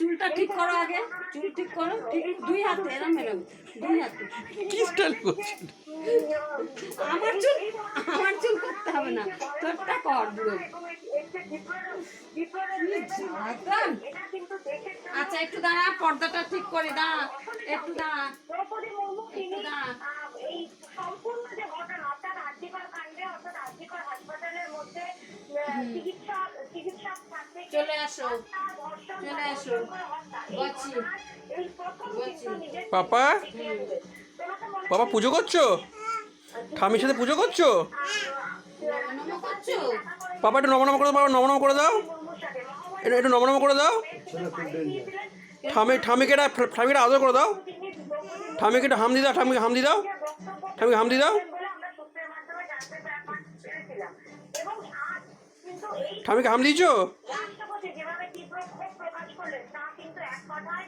চুলটা ঠিক করো আগে। চুল ঠিক করো ঠিক দুই হাতে এরম এরম দুই হাতে। কি স্টাইল করছে? আমার চুল আমার চুল করতে হবে না তোরটা কর বুড়ো। আচ্ছা একটু দাঁড়া পর্দাটা ঠিক করে দাঁড়া একটু দাঁড়া দ্রৌপদী একটু দাঁড়া। সম্পূর্ণ যে ঘটনা অর্থাৎ আর্থিকর কাণ্ডে অর্থাৎ আর্থিকর হাসপাতালের মধ্যে আহ, চিকিৎসক থাকতে চলে আসো। পাপা? বাবা পুজো করছ? ঠামির সাথে পুজো করছ? পাপা, একটু নমনম করে দাও বাবা নমনম করে দাও। মহামারী একটু নমনম করে দাও। ঠামি ঠামিকে একটা ঠামিকে একটা আদর করে দাও। ঠামিকে একটু হাম দি দাও ঠামিকে হাম দি দাও। ঠামিকে হাম দি দাও। ঠামিকে হাম দিয়েছ? ক্ষোভ প্রকাশ করলেন। তা কিন্তু এক কথায়